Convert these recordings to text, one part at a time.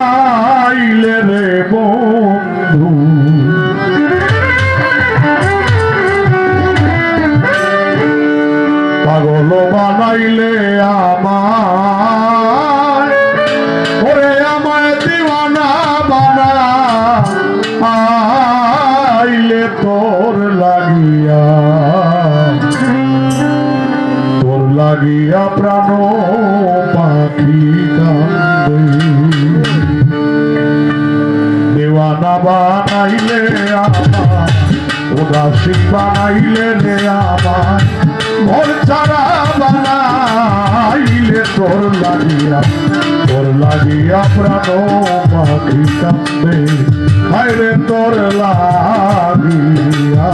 আইলে রে বন্ধু। পাগল বানাইলে আমার ওরে আমায় দিওয়ানা বানা। আইলে তোর লাগিয়া। তোর লাগিয়া প্রাণ পাখি কান্দে। বানাইলে আমার উদাসী বানাইলে রে আমার ভোর ছাড়া বানাইলে তোর লাগিয়া তোর লাগিয়া প্রাণ পাখি কান্দে হায়রে তোর লাগিয়া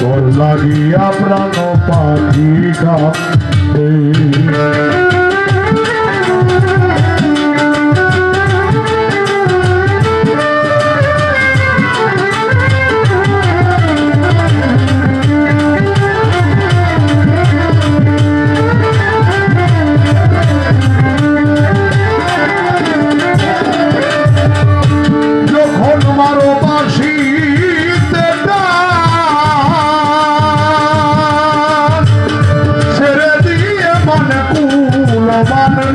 তোর লাগিয়া প্রাণ পাখি কান্দে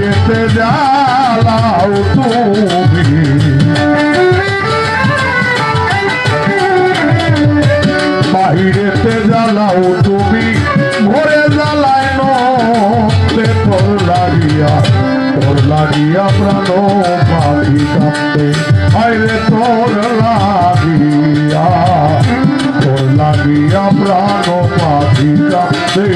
বাইরেতে জ্বালাও তুমি বাহিরেতে জ্বালাও তুমি ঘরে জ্বালায় নে তোর লাগিয়া তোর লাগিয়া প্রাণ পাখি কাঁপতে আইরে তোর লাগিয়া তোর লাগিয়া প্রাণ পাখি কাঁপতে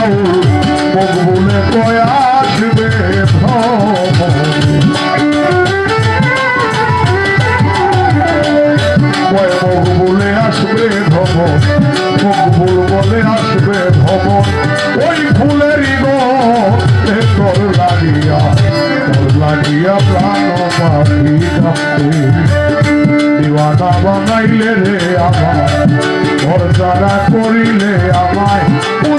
বাউ বলে কয় আসবে বলে আসবে ভ্রমর মকবুল বলে আসবে ভ্রমণ ওই ফুলেরই তোর লাগিয়া তোর লাগিয়া প্রাণ পাখি দিওয়ানা বানাইলে রে আমায় ঘর করিলে আমায়